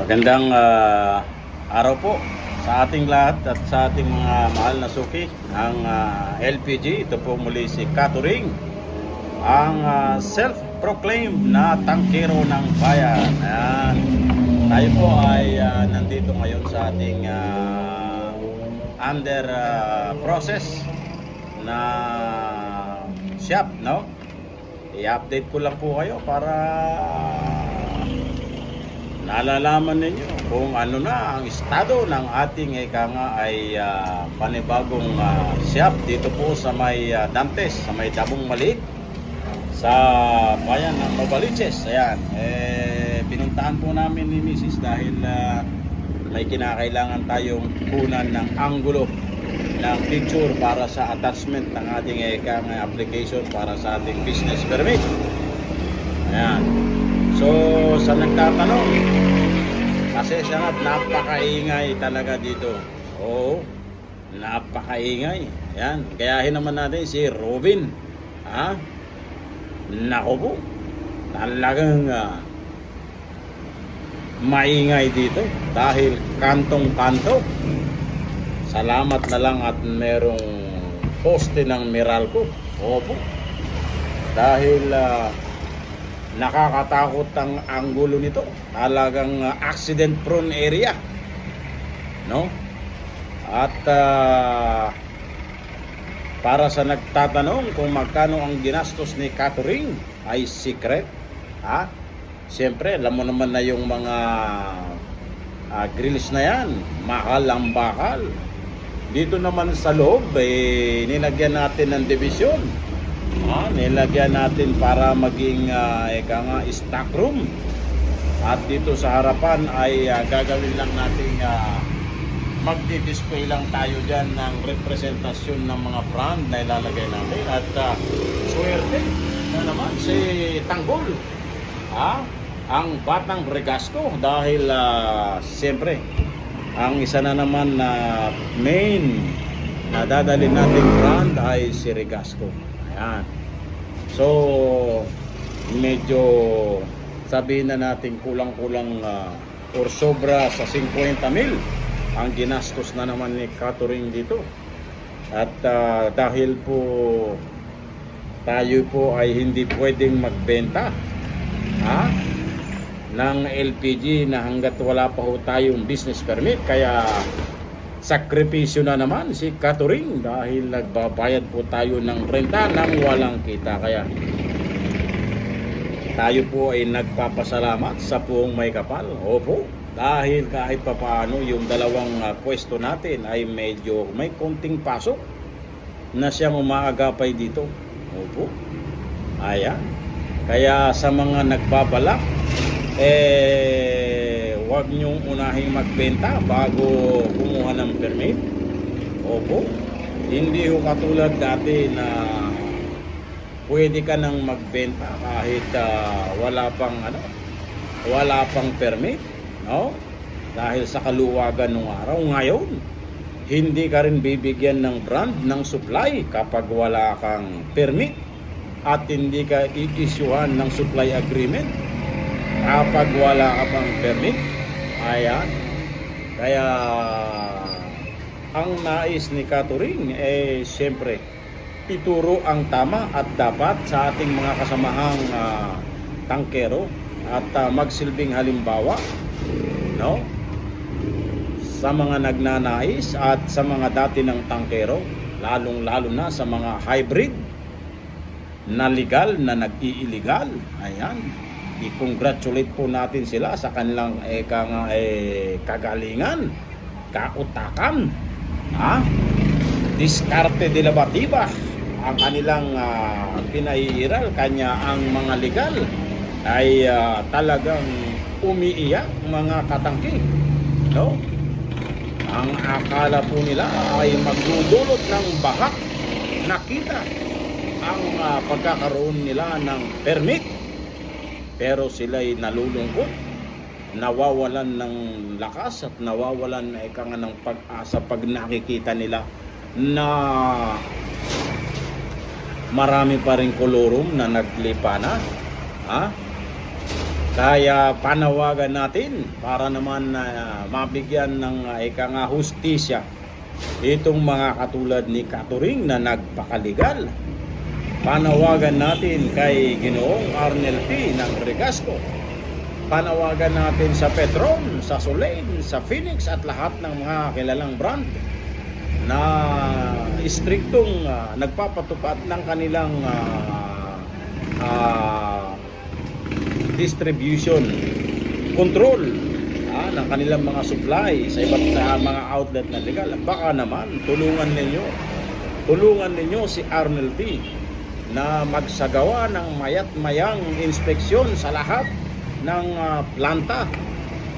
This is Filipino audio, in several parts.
Magandang ah, araw po sa ating lahat at sa ating mga mahal na suki ng ah, LPG. Ito po muli si Katuring, ang ah, self-proclaimed na tangkero ng bayan. Ayan. Tayo po ay ah, nandito ngayon sa ating ah, under ah, process na shop, no? I-update ko lang po kayo para nalalaman ninyo kung ano na ang estado ng ating ika nga ay ah, panibagong ah, shop dito po sa may ah, Dantes, sa may Dabong Maliit sa bayan ng Novaliches. Ayan, eh, pinuntahan po namin ni Mrs. dahil ah, may kinakailangan tayong kunan ng anggulo ng picture para sa attachment ng ating ika nga application para sa ating business permit. Ayan. So, sa nagtatanong, kasi siya nga, napakaingay talaga dito. Oo, napakaingay. Yan, gayahin naman natin si Robin. Ha? Nako po, talagang ah, maingay dito dahil kantong-kanto. Salamat na lang at merong poste ng Meralco. Opo. Dahil ah, nakakatakot ang anggulo nito. Talagang uh, accident prone area. No? At uh, para sa nagtatanong kung magkano ang ginastos ni Catering ay secret. Ha? Siyempre, alam mo naman na yung mga uh, grills na yan. Mahal ang bakal. Dito naman sa loob, eh, nilagyan natin ng division. Ah, nilagyan natin para maging uh, eka nga stock room. At dito sa harapan ay ah, gagawin lang natin uh, magdi-display lang tayo dyan ng representasyon ng mga brand na ilalagay natin. At uh, swerte na naman si Tanggol. Ha? Ang Batang Regasco dahil uh, siyempre ang isa na naman na main na dadalhin nating brand ay si Regasco. Ayan. So, medyo sabihin na natin kulang-kulang ah, or sobra sa 50 mil ang ginastos na naman ni Catering dito. At ah, dahil po tayo po ay hindi pwedeng magbenta ha, ng LPG na hanggat wala pa ho tayong business permit kaya sakripisyo na naman si Catering dahil nagbabayad po tayo ng renta nang walang kita. Kaya tayo po ay nagpapasalamat sa puong may kapal. Opo dahil kahit papaano yung dalawang ah, pwesto natin ay medyo may konting pasok na siyang umaagapay dito. Opo ayan. Kaya sa mga nagbabalak eh huwag niyong unahing magbenta bago kumuha ng permit. Opo. Hindi ho katulad dati na pwede ka nang magbenta kahit ah, wala pang ano, wala pang permit, no? Dahil sa kaluwagan ng araw ngayon, hindi ka rin bibigyan ng brand ng supply kapag wala kang permit at hindi ka i-issuehan ng supply agreement kapag wala ka pang permit ayan kaya ang nais ni Katuring eh siyempre ituro ang tama at dapat sa ating mga kasamahang ah, tangkero at ah, magsilbing halimbawa no? Sa mga nagnanais at sa mga dati ng tangkero lalong lalo na sa mga hybrid na legal na nag-iiligal ayan i-congratulate po natin sila sa kanilang eh, kang, eh, kagalingan, kautakan, ha? diskarte de la batiba, ang kanilang ah, pinaiiral, kanya ang mga legal ay ah, talagang umiiyak mga katangki. No? Ang akala po nila ay magdudulot ng bahak nakita ang ah, pagkakaroon nila ng permit pero sila'y nalulungkot nawawalan ng lakas at nawawalan na ika nga ng pag-asa pag nakikita nila na marami pa rin kolorum na naglipa na ha? Kaya panawagan natin para naman na mabigyan ng uh, ika hustisya itong mga katulad ni Katuring na nagpakaligal. Panawagan natin kay Ginoong Arnel P. ng Regasco. Panawagan natin sa Petron, sa Soleil, sa Phoenix at lahat ng mga kilalang brand na istriktong ah, nagpapatupad ng kanilang ah, ah, distribution control ah, ng kanilang mga supply sa iba't sa mga outlet na legal. Baka naman tulungan ninyo tulungan ninyo si Arnel P na magsagawa ng mayat mayang inspeksyon sa lahat ng ah, planta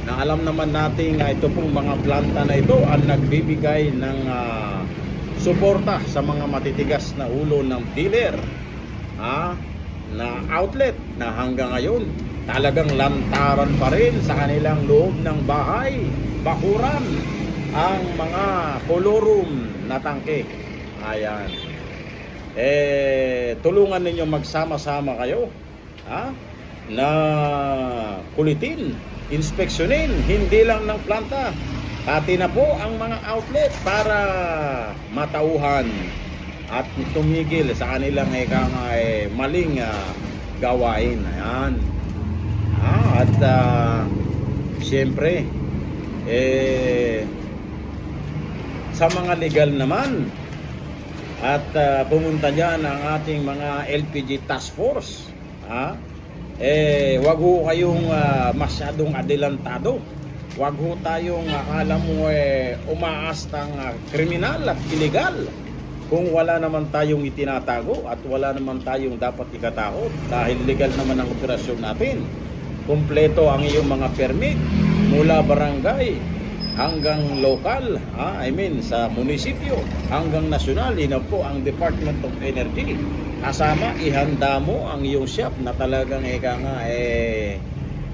na alam naman natin nga ito pong mga planta na ito ang nagbibigay ng ah, suporta sa mga matitigas na ulo ng dealer ah, na outlet na hanggang ngayon talagang lantaran pa rin sa kanilang loob ng bahay, bakuran, ang mga kolorum na tangke. Ayan. Eh, tulungan ninyo magsama-sama kayo ha? na kulitin, inspeksyonin, hindi lang ng planta, pati na po ang mga outlet para matauhan at tumigil sa kanilang eka nga eh, maling ah, gawain. Ayan. Ah, at ah, siyempre, eh, sa mga legal naman, at ah, pumunta dyan ang ating mga LPG task force. Ha? Eh, wag ho kayong ah, masyadong adelantado. Wag ho tayong akala mo eh, umaastang ah, kriminal at illegal. Kung wala naman tayong itinatago at wala naman tayong dapat ikatakot dahil legal naman ang operasyon natin. Kompleto ang iyong mga permit mula barangay hanggang lokal, ah, I mean sa munisipyo, hanggang nasyonal, yun na po ang Department of Energy. Kasama, ihanda mo ang iyong shop na talagang eka nga eh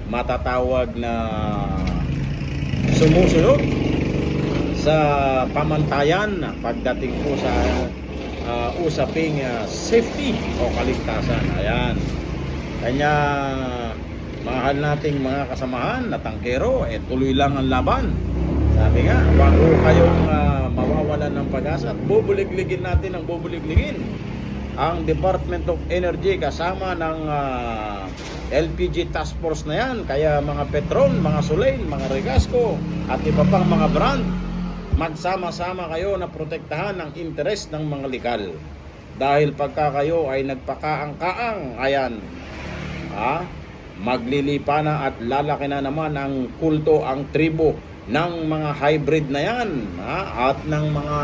matatawag na sumusunod sa pamantayan pagdating po sa ah, usaping ah, safety o kaligtasan. Ayan. Kanya mahal nating mga kasamahan na tangkero, eh tuloy lang ang laban. Sabi nga, wag ho kayong ah, mawawalan ng pag-asa at bubuligligin natin ang bubuligligin. Ang Department of Energy kasama ng ah, LPG Task Force na yan, kaya mga Petron, mga Soleil, mga Regasco, at iba pang mga brand, magsama-sama kayo na protektahan ang interes ng mga likal. Dahil pagka kayo ay nagpakaang-kaang, ayan, ha, maglilipa na at lalaki na naman ang kulto, ang tribo ng mga hybrid na yan ha? at ng mga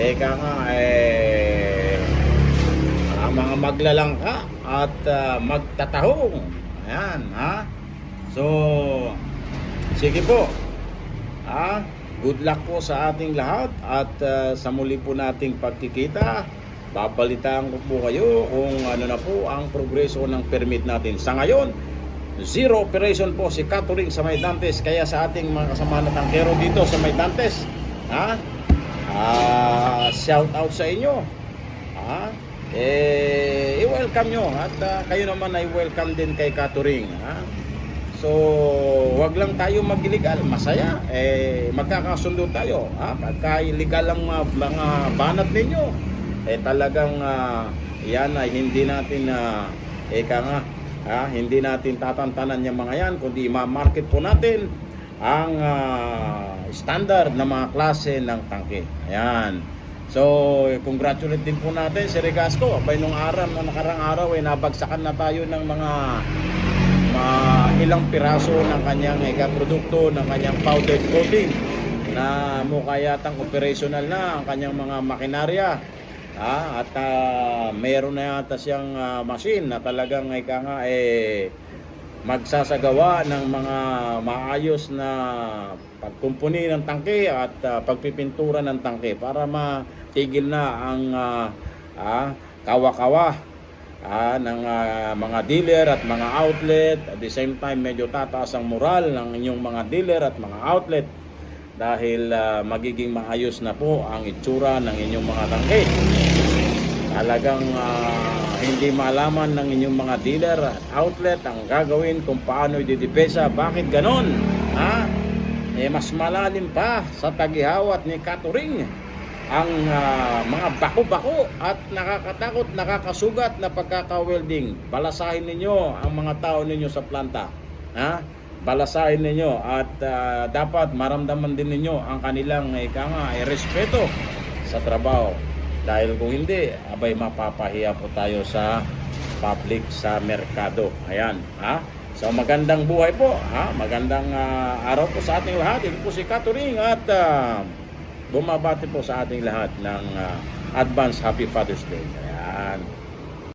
eka nga eh mga maglalangka at ah, magtatahong. Ayan ha? So sige po ha? Good luck po sa ating lahat at ah, sa muli po nating pagkikita babalitaan ko po kayo kung ano na po ang progreso ng permit natin. Sa ngayon zero operation po si Katuring sa Maydantes kaya sa ating mga kasama na tangkero dito sa Maydantes ha? Ah shout out sa inyo. Ha? Eh i-welcome nyo. At ah, kayo naman ay welcome din kay Katuring ha? So wag lang tayo mag-illegal masaya. Eh magkakasundo tayo ha? Pagka illegal ang mga, mga banat ninyo eh talagang ah, yan ay hindi natin na eka nga Ah, hindi natin tatantanan yung mga yan, kundi ma-market po natin ang ah, standard na mga klase ng tangke. Ayan. So, congratulate din po natin si Regasco. Abay nung araw, nung nakarang araw, eh, nabagsakan na tayo ng mga mga ilang piraso ng kanyang eka produkto, ng kanyang powdered coating na mukha yatang operational na ang kanyang mga makinarya. Ah, at ah, meron na yata siyang ah, machine na talagang ika nga eh magsasagawa ng mga maayos na pagkumpuni ng tangke at ah, pagpipintura ng tangke para matigil na ang ah, ah, kawa-kawa ah, ng ah, mga dealer at mga outlet. At the same time, medyo tataas ang moral ng inyong mga dealer at mga outlet dahil ah, magiging maayos na po ang itsura ng inyong mga tangke. Talagang ah, hindi malaman ng inyong mga dealer at outlet ang gagawin kung paano ididipesa. Bakit ganon? Ha? Eh, mas malalim pa sa tagihawat ni Katuring ang ah, mga bako-bako at nakakatakot, nakakasugat na pagkaka-welding. Balasahin ninyo ang mga tao ninyo sa planta. Ha? Balasahin ninyo at ah, dapat maramdaman din ninyo ang kanilang ika nga, eh, respeto sa trabaho. Dahil kung hindi, abay mapapahiya po tayo sa public sa merkado. Ayan, ha? So magandang buhay po, ha? Magandang ah, araw po sa ating lahat. Ito po si Katuring at ah, bumabati po sa ating lahat ng ah, advance Happy Father's Day. Ayan.